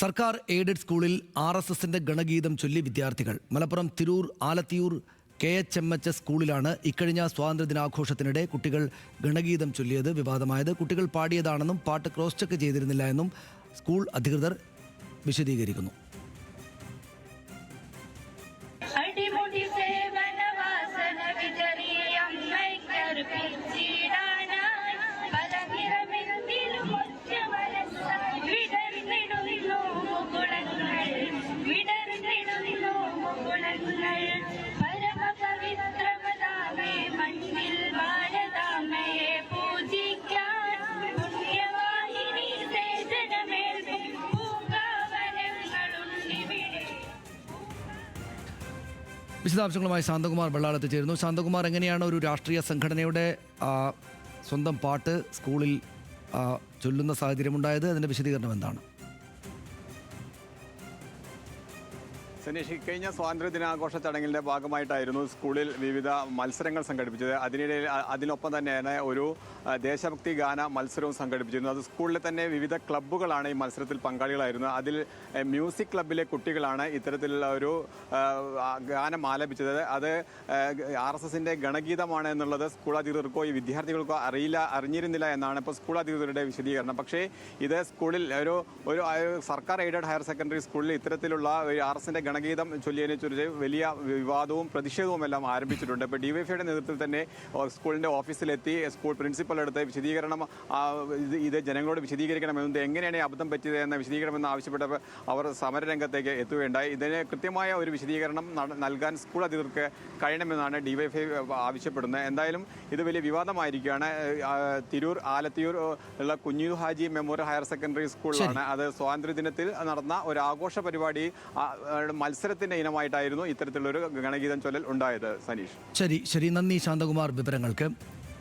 സർക്കാർ എയ്ഡഡ് സ്കൂളിൽ R S എസിന്റെ ഗണഗീതം ചൊല്ലി വിദ്യാർത്ഥികൾ. Malappuram Tirur Alathiyur K H M H S സ്കൂളിലാണ് ഇക്കഴിഞ്ഞ സ്വാതന്ത്ര്യദിനാഘോഷത്തിനിടെ കുട്ടികൾ ഗണഗീതം ചൊല്ലിയത് വിവാദമായത്. കുട്ടികൾ പാടിയതാണെന്നും പാട്ട് ക്രോസ് ചെക്ക് ചെയ്തിരുന്നില്ല എന്നും സ്കൂൾ അധികൃതർ വിശദീകരിക്കുന്നു. വിശദാംശങ്ങളുമായി ശാന്തകുമാർ വെള്ളാളത്ത് ചേരുന്നു. ശാന്തകുമാർ എങ്ങനെയാണ് ഒരു രാഷ്ട്രീയ സംഘടനയുടെ സ്വന്തം പാട്ട് സ്കൂളിൽ ചൊല്ലുന്ന സാഹചര്യമുണ്ടായത്? അതിന്റെ വിശദീകരണം എന്താണ്? സനീഷ് കഴിഞ്ഞ സ്വാതന്ത്ര്യ ദിനാഘോഷ ചടങ്ങിന്റെ ഭാഗമായിട്ടായിരുന്നു സ്കൂളിൽ വിവിധ മത്സരങ്ങൾ സംഘടിപ്പിച്ചത്. അതിനിടയിൽ അതിനൊപ്പം തന്നെയാണ് ഒരു ദേശഭക്തി ഗാന മത്സരവും സംഘടിപ്പിച്ചിരുന്നു അത് സ്കൂളിലെ തന്നെ വിവിധ ക്ലബ്ബുകളാണ് ഈ മത്സരത്തിൽ പങ്കാളികളായിരുന്നത്. അതിൽ മ്യൂസിക് ക്ലബ്ബിലെ കുട്ടികളാണ് ഇത്തരത്തിലുള്ള ഒരു ഗാനം ആലപിച്ചത്. അത് ആർ എസ് എസിന്റെ ഗണഗീതമാണ് എന്നുള്ളത് സ്കൂൾ അധികൃതർക്കോ ഈ വിദ്യാർത്ഥികൾക്കോ അറിയില്ല അറിഞ്ഞിരുന്നില്ല എന്നാണ് ഇപ്പോൾ സ്കൂൾ അധികൃതരുടെ വിശദീകരണം. പക്ഷേ ഇത് സ്കൂളിൽ ഒരു ഒരു സർക്കാർ എയ്ഡഡ് ഹയർ സെക്കൻഡറി സ്കൂളിൽ ഇത്തരത്തിലുള്ള ആർ എസിന്റെ ഗണഗീതം ചൊല്ലിയതിനെ ചൊല്ലി വലിയ വിവാദവും പ്രതിഷേധവും എല്ലാം ആരംഭിച്ചിട്ടുണ്ട്. ഇപ്പോൾ ഡിവൈഫൈയുടെ നേതൃത്വത്തിൽ തന്നെ സ്കൂളിന്റെ ഓഫീസിലെത്തി സ്കൂൾ പ്രിൻസിപ്പൽ എടുത്ത് വിശദീകരണം ഇത് ഇത് ജനങ്ങളോട് വിശദീകരിക്കണമെന്ന് എങ്ങനെയാണ് ഈ അബദ്ധം പറ്റിയത് എന്ന വിശദീകരണമെന്ന് ആവശ്യപ്പെട്ടപ്പോൾ അവർ സമരരംഗത്തേക്ക് എത്തുകയുണ്ടായി. ഇതിന് കൃത്യമായ ഒരു വിശദീകരണം നൽകാൻ സ്കൂൾ അധികൃതർക്ക് കഴിയണമെന്നാണ് ഡിവൈഫൈ ആവശ്യപ്പെടുന്നത്. എന്തായാലും ഇത് വലിയ വിവാദമായിരിക്കുകയാണ്. തിരൂർ ആലത്തിയൂർ ഉള്ള കുഞ്ഞു ഹാജി മെമ്മോറിയൽ ഹയർ സെക്കൻഡറി സ്കൂളിലാണ്. അത് സ്വാതന്ത്ര്യദിനത്തിൽ നടന്ന ഒരു ആഘോഷ പരിപാടി മത്സരത്തിന്റെ ഇനമായിട്ടായിരുന്നു ഇത്തരത്തിലുള്ളൊരു ഗണഗീതം ചൊല്ലൽ ഉണ്ടായത് സനീഷ്. ശരി ശരി. നന്ദി ശാന്തകുമാർ. വിവരങ്ങൾക്ക്